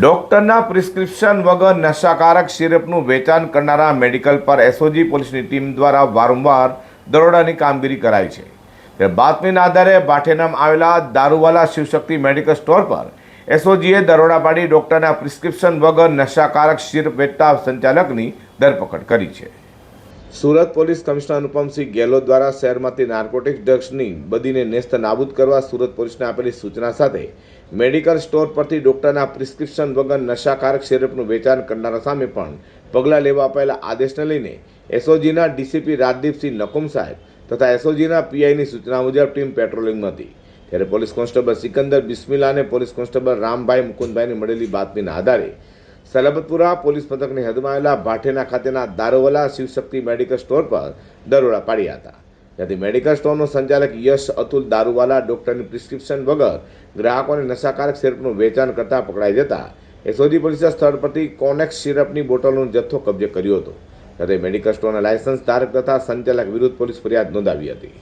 ડોક્ટરના prescription વગર નશાકારક સિરપનું વેચાણ કરનારા મેડિકલ પર એસઓજી પોલીસની ટીમ દ્વારા વારંવાર દરોડાની કામગીરી કરાઈ છે. બાતમીના આધારે ભાઠેનામ આવેલા દારૂવાલા શિવશક્તિ મેડિકલ સ્ટોર પર એસઓજીએ દરોડા પાડી ડોક્ટરના પ્રિસ્ક્રિપ્શન વગર નશાકારક સિરપ વેચતા સંચાલકની ધરપકડ કરી છે. સુરત પોલીસ કમિશનર અનુપમસિંહ ગેહલોત દ્વારા શહેરમાંથી નાર્કોટિક્સ ડ્રગ્સની બદીને નેસ્ત નાબૂદ કરવા સુરત પોલીસને આપેલી સૂચના સાથે મેડિકલ સ્ટોર પરથી ડોક્ટરના પ્રિસ્ક્રિપ્શન વગર નશાકારક સિરપનું વેચાણ કરનારા સામે પણ પગલાં લેવા અપાયેલા આદેશને લઈને એસઓજીના ડીસીપી રાજદીપસિંહ નકુમ સાહેબ તથા એસઓજીના પીઆઈની સૂચના મુજબ ટીમ પેટ્રોલિંગમાં હતી. ત્યારે પોલીસ કોન્સ્ટેબલ સિકંદર બિસ્મિલા અને પોલીસ કોન્સ્ટેબલ રામભાઈ મુકુંદભાઈને મળેલી બાતમીના આધારે સલાબતપુરા પોલીસ મથકની હદમાં આવેલા ભાઠેના ખાતેના દારૂવાલા શિવશક્તિ મેડિકલ સ્ટોર પર દરોડા પાડ્યા હતા. ત્યાંથી મેડિકલ સ્ટોરનો સંચાલક યશ અતુલ દારૂવાલા ડોક્ટરની પ્રિસ્ક્રિપ્શન વગર ગ્રાહકોને નશાકારક સિરપનું વેચાણ કરતા પકડાઈ જતા એસઓજી પોલીસે સ્થળ પરથી કોનેક્સ સિરપની બોટલનો જથ્થો કબજે કર્યો હતો. ત્યારે મેડિકલ સ્ટોરના લાયસન્સ ધારક તથા સંચાલક વિરુદ્ધ પોલીસ ફરિયાદ નોંધાવી હતી.